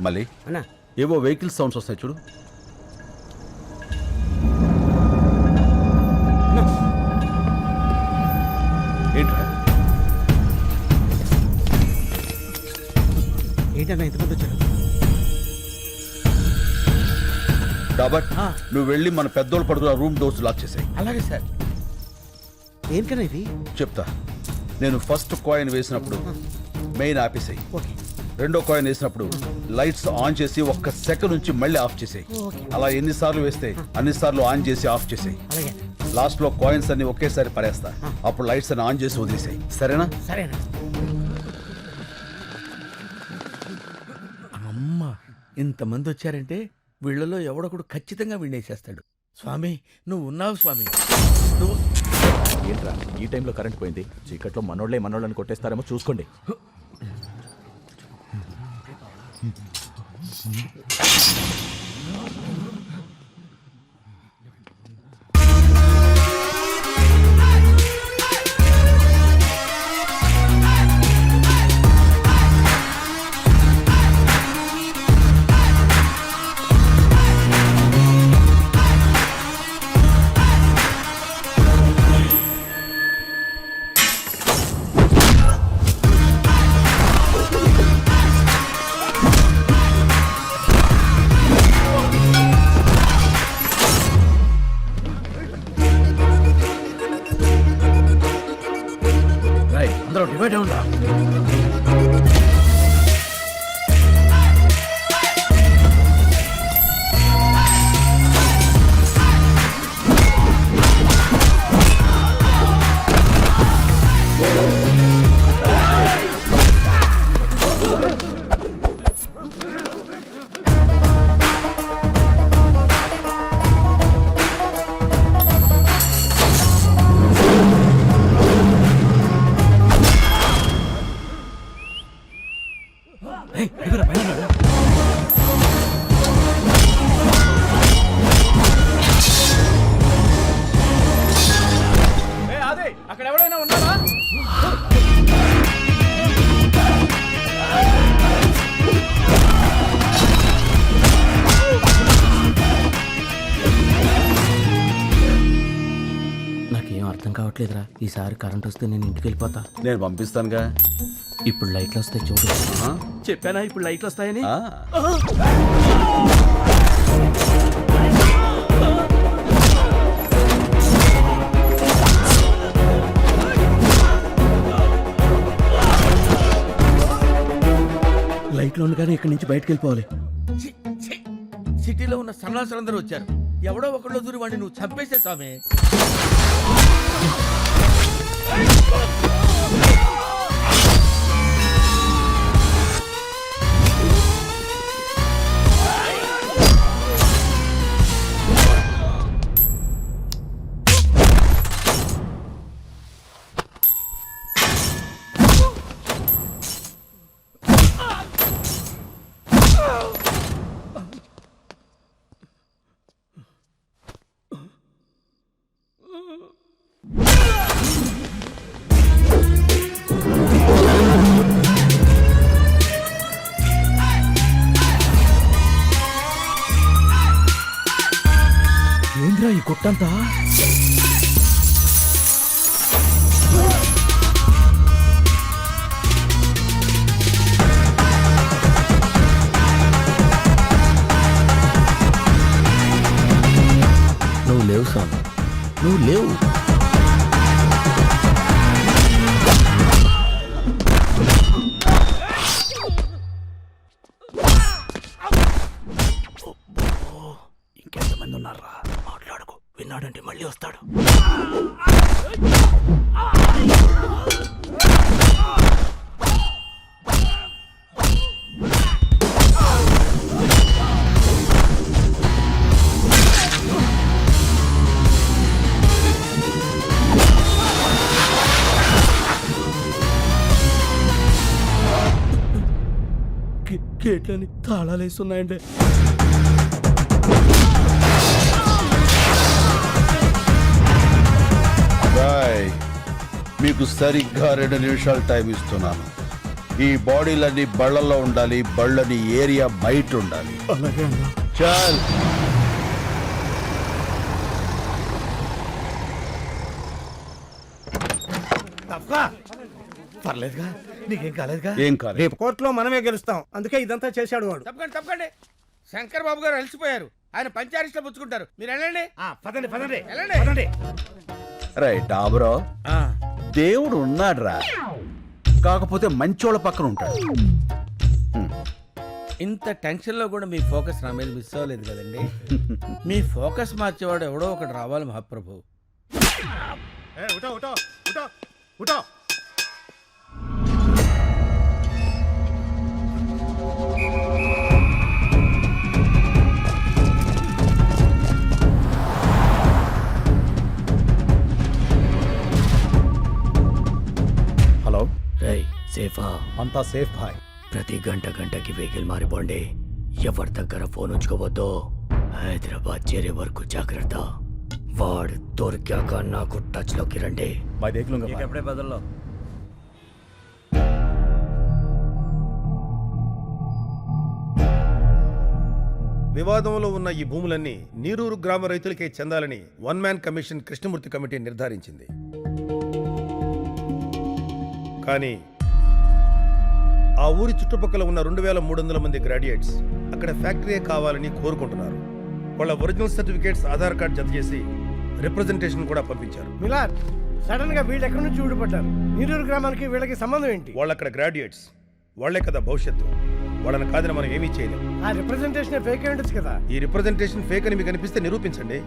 మళ్ళీ? అన్నా. ఏవో వెహికల్ సౌండ్స్ వస్తాయి చూడు. ఏంట్రా? ఏంటన్నా ఎంతమంది వచ్చారు? కాబట్టి నువ్వు వెళ్ళి మన పెద్దోళ్ళు పడుకున్న రూమ్ డోర్స్ లాక్ చేసాయి. అలాగే సార్. దేనికన్నా ఇది? చెప్తా. నేను ఫస్ట్ కాయిన్ వేసినప్పుడు మెయిన్ ఆపేసాయి. ఓకే. రెండో కాయిన్ వేసినప్పుడు లైట్స్ ఆన్ చేసి ఒక్క సెకండ్ నుంచి మళ్ళీ ఆఫ్ చేసాయి. అలా ఎన్నిసార్లు వేస్తే అన్నిసార్లు ఆన్ చేసి ఆఫ్ చేసాయి. అలాగే. లాస్ట్లో కాయిన్స్ అన్ని ఒకేసారి పడేస్తా. అప్పుడు లైట్స్ అన్ని ఆన్ చేసి వదిలేసాయి. సరేనా? సరేనా? అమ్మ ఇంతమంది వచ్చారంటే వీళ్ళలో ఎవడొకడు ఖచ్చితంగా వినేసేస్తాడు స్వామి నువ్వు ఉన్నావు స్వామి. నువ్వు ఏంట్రా ఈ టైంలో కరెంట్ పోయింది. చీకట్లో మనోళ్ళే మనోళ్ళని కొట్టేస్తారేమో చూసుకోండి. Uhum. రాయ్ అందరూ డివైడ్ అవునా కావట్లేదురా ఈసారి కరెంట్ వస్తే నేను ఇంటికి వెళ్ళిపోతా. నేను పంపిస్తానుగా. ఇప్పుడు లైట్లు వస్తాయి చూడు? చెప్పానా ఇప్పుడు లైట్లు వస్తాయని? ఆ. లైట్లు ఉండగానే ఇక్కడి నుంచి బయటకు వెళ్ళిపోవాలి. సిటీలో ఉన్న సన్నాసులందరూ వచ్చారు. ఎవడో ఒకళ్ళో దూరి వాడిని నువ్వు చంపేసే స్వామి. కొట్టంతా? నువ్వు లేవు స్వామి. నువ్వు లేవు. తండ్రి మళ్ళీ వస్తాడు. గేట్లని తాళాలేస్తున్నాయండి మీకు సరిగ్గా రెండు నిమిషాలు టైం ఇస్తున్నాను. ఈ బాడీలన్నీ బళ్ళల్లో ఉండాలి బళ్ళని ఏరియా బయట ఉండాలి. చాల్. పర్లేదుగా నీకేం కాలేదుగా? ఏం రేపు కోర్టులో మనమే గెలుస్తాం. అందుకే ఇదంతా చేశాడు వాడు. తప్పకండి తప్పకండి. శంకర్ బాబు గారు అలసిపోయారు. ఆయన పంచారిస్ట్లో పుచ్చుకుంటారు. మీరు వెళ్ళండి. ఆ, పదండి పదండి. వెళ్ళండి. పదండి. రైట్ డాబరో ఆ, దేవుడు ఉన్నాడురా కాకపోతే మంచోళ్ళ పక్కన ఉంటాడు. ఇంత టెన్షన్లో కూడా మీ ఫోకస్ నా మీద మిస్ అవ్వలేదు కదండి. మీ ఫోకస్ మార్చేవాడు ఎవడో ఒకటి రావాలి మహాప్రభు. సేఫా అంతా సేఫ్ భాయ్ ప్రతి గంట గంటకి వెహికల్ మారిపోండి ఎవరి దగ్గర ఫోన్ ఉంచుకోవద్దు హైదరాబాద్ చేరే వరకు జాగ్రత్త వాడు దొరికాక నాకు టచ్ లోకి రండి मैं देख लूंगा ఎప్పుడే బదుల్లో వివాదంలో ఉన్న ఈ భూములన్నీ నీరూరు గ్రామ రైతులకే చెందాలని one man commission Krishnamurthy committee నిర్ధారించింది కానీ ఆ ఊరి చుట్టుపక్కల ఉన్న రెండు వేల మూడు వందల మంది గ్రాడ్యుయేట్స్ అక్కడ ఫ్యాక్టరీయే కావాలని కోరుకుంటున్నారు. వాళ్ళ ఒరిజినల్ సర్టిఫికేట్స్ ఆధార్ కార్డ్ జత చేసి రిప్రజెంటేషన్ కూడా పంపించారు. మిలాద్ సడన్గా వీళ్ళు ఎక్కడి నుంచి ఊడిపడ్డారు? నీరూరు గ్రామానికి వీళ్ళకి సంబంధం ఏంటి? వాళ్ళు అక్కడ గ్రాడ్యుయేట్స్ వాళ్ళే కదా భవిష్యత్తు. వాళ్ళని కాదని మనం ఏమీ చేయలేం. ఆ రిప్రజెంటేషన్ ఫేక్ ఉండొచ్చు కదా? ఈ రిప్రజెంటేషన్ ఫేక్ అని మీకు అనిపిస్తే నిరూపించండి.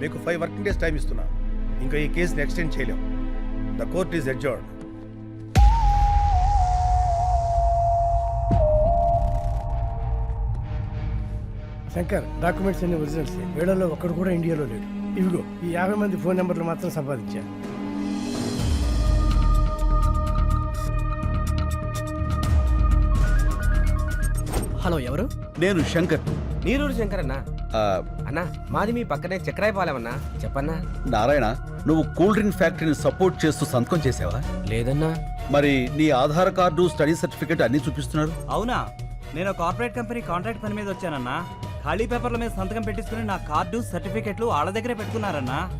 మీకు ఫైవ్ వర్కింగ్ డేస్ టైం ఇస్తున్నా. ఇంకా ఈ కేసుని ఎక్స్టెండ్ చేయలేం. The court is adjourned. Shankar documents అన్ని ఒరిజినల్స్ వీళ్ళలో ఒక్కడు కూడా ఇండియాలో లేడు. ఇవిగో ఈ యాభై మంది ఫోన్ నెంబర్లు మాత్రం సంపాదించాను హలో ఎవరు? నేను శంకర్. నీరూరు శంకర్ అన్నా ఆ, అన్నా మాది మీ పక్కనే చక్రాయపాలెమన్నా? చెప్పన్నా. నారాయణ నువ్వు కూల్ డ్రింక్ ఫ్యాక్టరీని సపోర్ట్ చేస్తూ సంతకం చేసావా? లేదన్నా. మరి నీ ఆధార్ కార్డు స్టడీ సర్టిఫికేట్ అన్ని చూపిస్తున్నారు? అవునా. నేను కార్పొరేట్ కంపెనీ కాంట్రాక్ట్ పని మీద వచ్చానన్నా. ఖాళీ పేపర్ల మీద సంతకం పెట్టించుకుని నా కార్డు సర్టిఫికెట్లు వాళ్ళ దగ్గరే పెట్టుకున్నారన్నా?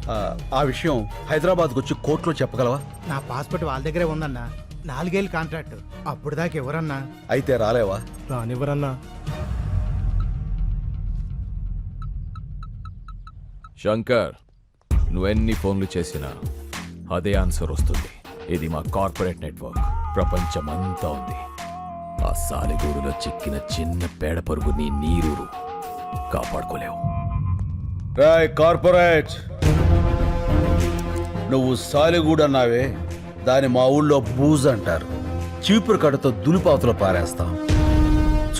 ఆ, విషయం హైదరాబాద్కు వచ్చి కోర్టులో చెప్పగలవా? నా పాస్పోర్ట్ వాళ్ళ దగ్గరే ఉందన్నా. నాలుగేళ్ళు కాంట్రాక్ట్. అప్పుడు దాకా ఎవరన్నా? అయితే రాలేవా? రానివ్వరన్నా. శంకర్ నువ్వెన్ని ఫోన్లు చేసినా అదే ఆన్సర్ వస్తుంది. ఇది మా కార్పొరేట్ నెట్వర్క్. ప్రపంచమంతా ఉంది. ఆ సాలిగూడులో చిక్కిన చిన్న పేడ పరుగు నీ నీరూరు. కాపాడుకోలేవు. కార్పొరేట్. నువ్వు సాలిగూడ అన్నావే దాని మా ఊళ్ళో బూజ్ అంటారు. చీపురు కట్టతో దులిపాతులు పారేస్తాం.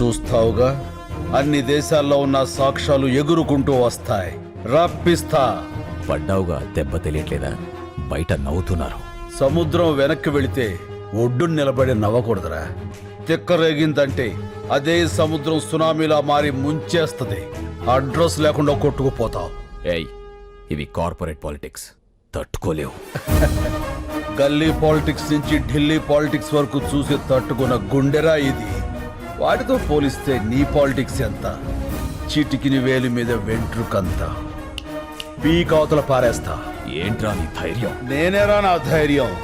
చూస్తావుగా అన్ని దేశాల్లో ఉన్న సాక్ష్యాలు ఎగురుకుంటూ వస్తాయి. రప్పిస్తా పడ్డావుగా దెబ్బ తెలియట్లేదా? బయట నవ్వుతున్నారు. సముద్రం వెనక్కి వెళితే ఒడ్డు నిలబడి నవ్వకూడదురా. తిక్కరేగిందంటే అదే సముద్రం సునామీలా మారి ముంచేస్తది. అడ్రస్ లేకుండా కొట్టుకుపోతావు. ఏయ్ ఇవి కార్పొరేట్ పాలిటిక్స్. తట్టుకోలేవు. గల్లీ పాలిటిక్స్ నుంచి ఢిల్లీ పాలిటిక్స్ వరకు చూసి తట్టుకున్న గుండెరా ఇది. వాటితో పోలిస్తే నీ పాలిటిక్స్ ఎంత? చిటికిని వేలి మీద వెంట్రుకంత. పీకావతల పారేస్తా. ఏంట్రా నీ ధైర్యం? నేనేరా నా ధైర్యం?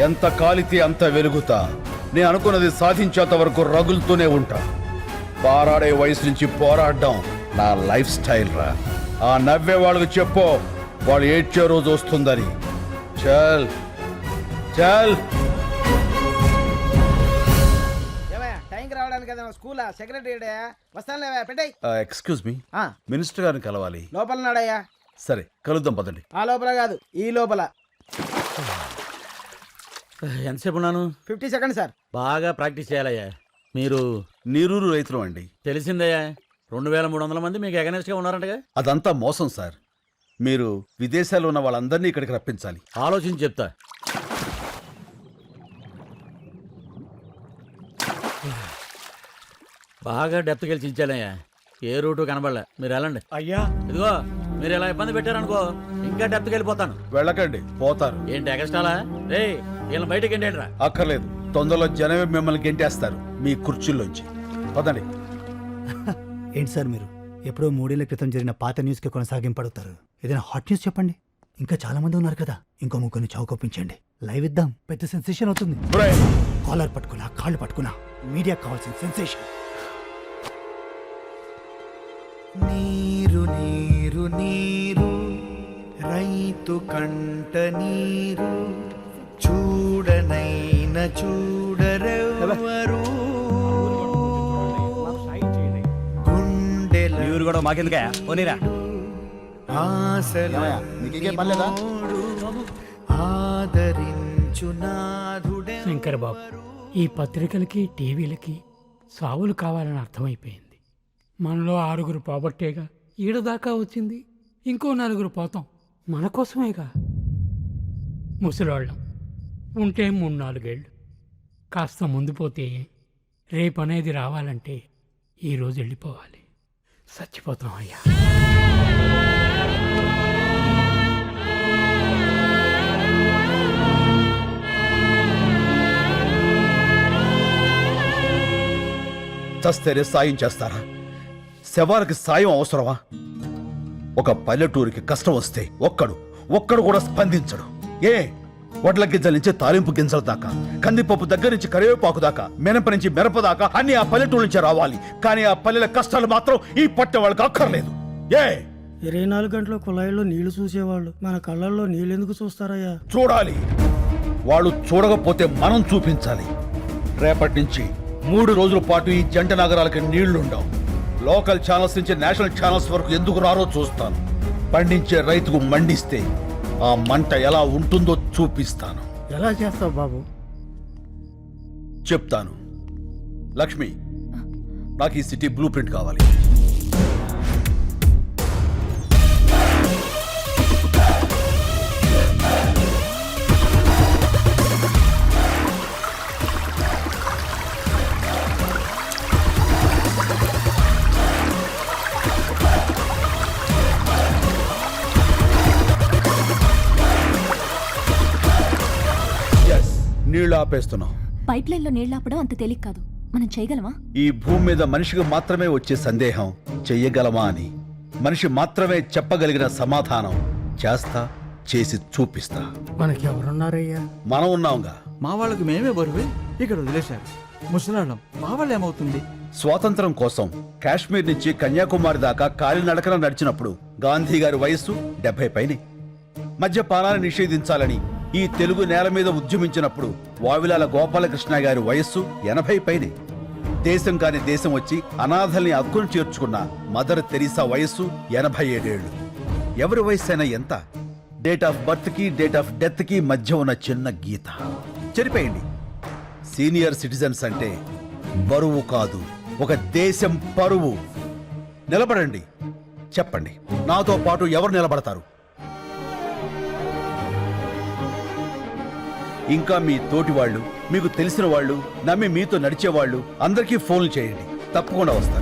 ఎంత కాలితే అంత వెలుగుతా. నేను అనుకున్నది సాధించేంత వరకు రగులుతూనే ఉంటా. పారాడే వయసు నుంచి పోరాడడం. నా లైఫ్ స్టైల్ రా. ఆ నవ్వే వాళ్ళకి చెప్పు. వాళ్ళు ఏడ్చే రోజు వస్తుందని. చల్. చల్. టైంకి రావడానికి కదా స్కూల్? సెక్రటరీ వస్తాను లేవా పెట్టాయి. Excuse me. మినిస్టర్ గారిని కలవాలి. లోపల నాడయ్యా సరే కలుద్దాం పదండి. ఆ లోపల కాదు ఈ లోపల. ఎంతసేపు ఉన్నాను? Fifty second sir. బాగా ప్రాక్టీస్ చేయాలయ్యా. మీరు నీరూరు రైతులు అండి. తెలిసిందయ్యా. రెండు వేల మూడు వందల మంది మీకు ఎగనెస్ట్గా ఉన్నారంటగా? అదంతా మోసం సార్. మీరు విదేశాల్లో ఉన్న వాళ్ళందరినీ ఇక్కడికి రప్పించాలి. ఆలోచించి చెప్తా. బాగా డెప్త్కి వెళ్ళి చించాలయ్యా ఏ రూటు కనబడలే. మీరు వెళ్ళండి. అయ్యా. ఇదిగో మీరు ఇలా ఇబ్బంది పెట్టారనుకో ఇంకా డెప్త్కి వెళ్ళిపోతాను. వెళ్ళకండి పోతారు. ఏంటి ఎగస్ట్రాలా రే వీళ్ళని బయటకి ఎండేట్రా అక్కర్లేదు. తొందరలో జనమే మిమ్మల్ని గెంటేస్తారు మీ కుర్చీల్లోంచి. పదండి. ఏంటి సార్ మీరు? ఎప్పుడో మూడేళ్ళ క్రితం జరిగిన పాత న్యూస్కి కొనసాగింపడుతారు ఏదైనా హాట్ న్యూస్ చెప్పండి. ఇంకా చాలా మంది ఉన్నారు కదా. ఇంకో ముగ్గురిని చౌకొప్పించండి. లైవ్ ఇద్దాం. పెద్ద సెన్సేషన్ అవుతుంది. కాలర్ పట్టుకున్నా కాళ్ళు పట్టుకున్నా మీడియా కావాల్సిన సెన్సేషన్. నీరు నీరు నీరు రైతు కంట నీరు చూడనైన చూడరెవరు ఊరు కూడా మాకెందుకే పోనీరా. శంకర్ బాబు ఈ పత్రికలకి టీవీలకి సావులు కావాలని అర్థమైపోయింది. మనలో ఆరుగురు పోబట్టేగా ఈడ దాకా వచ్చింది. ఇంకో నలుగురు పోతాం. మన కోసమేగా. ముసలోళ్ళం. ఉంటే మూడు నాలుగేళ్ళు. కాస్త ముందు పోతే రేపు అనేది రావాలంటే ఈరోజు వెళ్ళిపోవాలి. చచ్చిపోతాం అయ్యా చస్తేనే సాయం చేస్తారా? శవాలకి సాయం అవసరమా? ఒక పల్లెటూరికి కష్టం వస్తే ఒక్కడు ఒక్కడు కూడా స్పందించడు. ఏ? వడ్ల గింజల నుంచి తాలింపు గింజల దాకా కందిపప్పు దగ్గర నుంచి కరివేపాకు దాకా మినప నుంచి మిరప దాకా అన్ని ఆ పల్లెటూరు నుంచి రావాలి. కానీ ఆ పల్లెల కష్టాలు మాత్రం ఈ పట్టె వాళ్ళకి అక్కర్లేదు. ఏ? ఇరవై నాలుగు గంటల కుళాయిలో నీళ్ళు చూసేవాళ్ళు. మన కళ్ళల్లో నీళ్ళు ఎందుకు చూస్తారయ్యా? చూడాలి. వాళ్ళు చూడకపోతే మనం చూపించాలి. రేపటి నుంచి మూడు రోజుల పాటు ఈ జంట నగరాలకి నీళ్ళుండవు. లోకల్ ఛానల్స్ నుంచి నేషనల్ ఛానల్స్ వరకు ఎందుకు రారో చూస్తాను. పండించే రైతుకు మండిస్తే ఆ మంట ఎలా ఉంటుందో చూపిస్తాను. ఎలా చేస్తావు బాబు? చెప్తాను. లక్ష్మి నాకు ఈ సిటీ బ్లూ ప్రింట్ కావాలి. ఆపేస్తున్నాం పైప్ లైన్లో నీళ్ళాపడం అంత తేలిక కాదు. మనం చేయగలమా? ఈ భూమి మీద మనిషికి మాత్రమే వచ్చే సందేహం చెయ్యగలమా అని. మనిషి మాత్రమే చెప్పగలిగిన సమాధానం చేస్తా చేసి చూపిస్తా. మనకి ఎవరున్నారయ్యా మనం ఉన్నాంగా. మా వాళ్ళకి మేమే బరువే. ఇక్కడ వదిలేశారు. ముసలాళ్ళం మా వాళ్ళు ఏమవుతుంది? స్వాతంత్రం కోసం కాశ్మీర్ నుంచి కన్యాకుమారి దాకా కాలినడకన నడిచినప్పుడు గాంధీ గారి వయస్సు డెబ్బై పైనే. మద్యపానాన్ని నిషేధించాలని ఈ తెలుగు నేల మీద ఉద్యమించినప్పుడు వావిలాల గోపాలకృష్ణ గారి వయస్సు ఎనభై పైనే. దేశం కాని దేశం వచ్చి అనాథల్ని అక్కును చేర్చుకున్న మదర్ తెరీసా వయస్సు ఎనభై ఏడేళ్ళు ఎవరి వయస్సు అయినా ఎంత? డేట్ ఆఫ్ బర్త్కి డేట్ ఆఫ్ డెత్కి మధ్య ఉన్న చిన్న గీత. చనిపోయింది సీనియర్ సిటిజన్స్ అంటే బరువు కాదు ఒక దేశం పరువు. నిలబడండి. చెప్పండి. నాతో పాటు ఎవరు నిలబడతారు? ఇంకా మీ తోటి వాళ్ళు మీకు తెలిసిన వాళ్ళు నమ్మి మీతో నడిచేవాళ్ళు అందరికీ ఫోన్లు చేయండి. తప్పకుండా వస్తారు